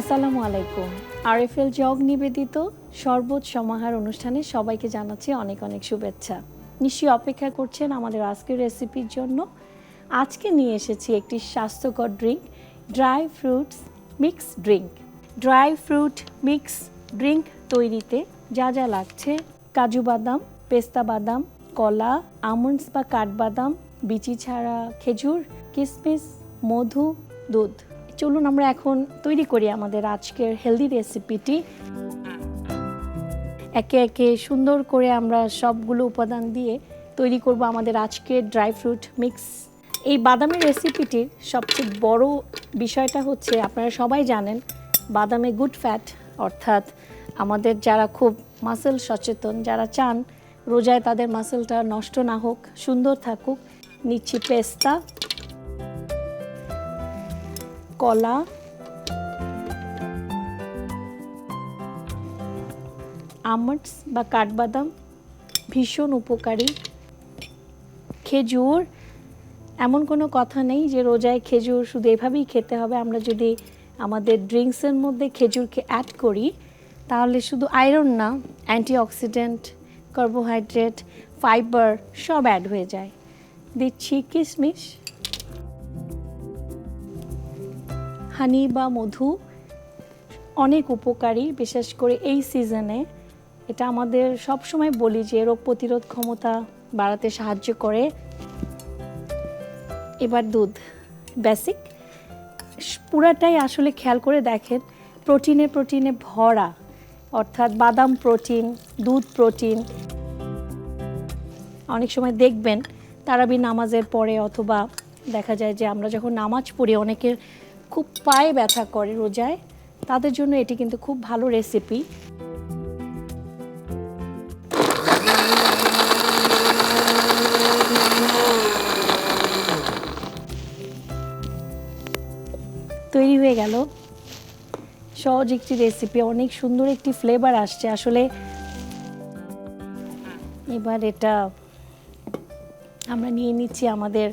আসসালামু আলাইকুম। RFL jug নিবেদিত শরবত সমাহার অনুষ্ঠানে সবাইকে জানাচ্ছি অনেক অনেক শুভেচ্ছা। নিশ্চয়ই অপেক্ষা করছেন আমাদের আজকের রেসিপির জন্য। আজকে নিয়ে এসেছি একটি স্বাস্থ্যকর drink, dry fruits mix drink. Dry fruit mix drink তৈরিতে যা যা লাগছে। কাজু বাদাম, পেস্তা বাদাম, কলা, আমন্ডস বা কাঠবাদাম, বিচি ছাড়া খেজুর কিশমিশ মধু, দুধ। চলুন আমরা এখন তৈরি করি আমাদের আজকের হেলদি রেসিপিটি একে একে সুন্দর করে আমরা সবগুলো উপাদান দিয়ে তৈরি করব আমাদের আজকের ড্রাই ফ্রুট মিক্স এই বাদামের রেসিপিটির সবচেয়ে বড় বিষয়টা হচ্ছে, আপনারা সবাই জানেন, বাদামে গুড ফ্যাট অর্থাৎ আমাদের যারা খুব মাসেল সচেতন, যারা চান, রোজায় তাদের মাসেলটা নষ্ট না হোক, সুন্দর থাকুক, নিচ্ছি পেস্তা কলা। আমন্ডস বা কাঠবাদাম ভীষণ উপকারী। খেজুর, এমন কোনো কথা নেই যে রোজায় খেজুর শুধু এভাবেই খেতে হবে। আমরা যদি আমাদের ড্রিঙ্কসের মধ্যে খেজুরকে অ্যাড করি, তাহলে শুধু আয়রন না অ্যান্টিঅক্সিডেন্ট কার্বোহাইড্রেট ফাইবার সব অ্যাড হয়ে যায়। দিচ্ছি কিশমিশ। হানি বা মধু অনেক উপকারী, বিশেষ করে এই সিজনে এটা আমাদের সব সময় বলি যে রোগ প্রতিরোধ ক্ষমতা বাড়াতে সাহায্য করে। এবার দুধ বেসিক পুরাটাই আসলে খেয়াল করে দেখেন, প্রোটিনে প্রোটিনে ভরা, অর্থাৎ বাদাম প্রোটিন, দুধ প্রোটিন। অনেক সময় দেখবেন, তারাবি নামাজের পরে অথবা দেখা যায় যে আমরা যখন নামাজ পড়ি, অনেকের খুব পায়ে ব্যথা করে রোজায়। তাদের জন্য এটি কিন্তু খুব ভালো রেসিপি তৈরি হয়ে গেল। সহজ একটি রেসিপি অনেক সুন্দর একটি ফ্লেভার আসছে। আসলে এবার এটা আমরা নিয়ে নিচ্ছি আমাদের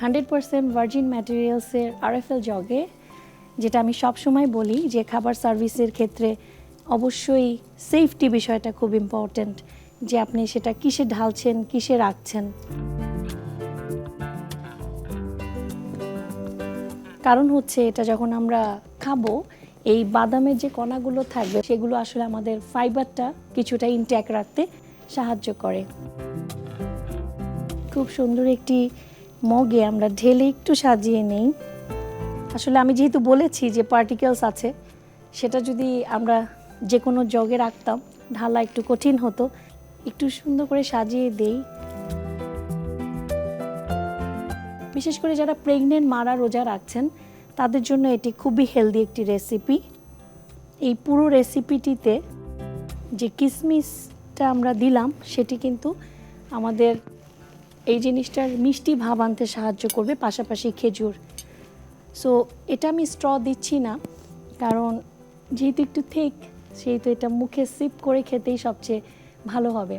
হান্ড্রেড পারসেন্ট ভার্জিন ম্যাটেরিয়ালসের আরএফএল জগে যেটা আমি সবসময় বলি যে খাবার সার্ভিসের ক্ষেত্রে অবশ্যই সেফটি বিষয়টা খুব ইম্পর্ট্যান্ট যে আপনি সেটা কিসে ঢালছেন, কিসে রাখছেন। কারণ হচ্ছে এটা যখন আমরা খাব, এই বাদামের যে কণাগুলো থাকবে, সেগুলো আসলে আমাদের ফাইবারটা কিছুটা ইনট্যাক রাখতে সাহায্য করে। খুব সুন্দর একটি মগে আমরা ঢেলে একটু সাজিয়ে নেই। আসলে আমি যেহেতু বলেছি যে পার্টিকেলস আছে, সেটা যদি আমরা যে কোনো জগে রাখতাম, ঢালা একটু কঠিন হতো, একটু সুন্দর করে সাজিয়ে দেই। বিশেষ করে যারা প্রেগনেন্ট মারা রোজা রাখছেন, তাদের জন্য এটি খুবই হেলদি একটি রেসিপি এই পুরো রেসিপিটিতে যে কিসমিসটা আমরা দিলাম, সেটি কিন্তু আমাদের এই জিনিসটার মিষ্টি ভাব আনতে সাহায্য করবে, পাশাপাশি খেজুর। সো এটা আমি স্ট্র দিচ্ছি না, কারণ যেহেতু একটু থেক সেহেতু এটা মুখে সিপ করে খেতেই সবচেয়ে ভালো হবে।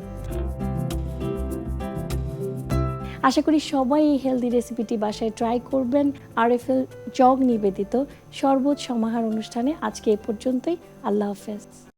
আশা করি সবাই এই হেলদি রেসিপিটি বাসায় ট্রাই করবেন। আর এফ এল জগ নিবেদিত সর্বোচ্চ সমাহার অনুষ্ঠানে আজকে এ পর্যন্তই। আল্লাহ হাফেজ।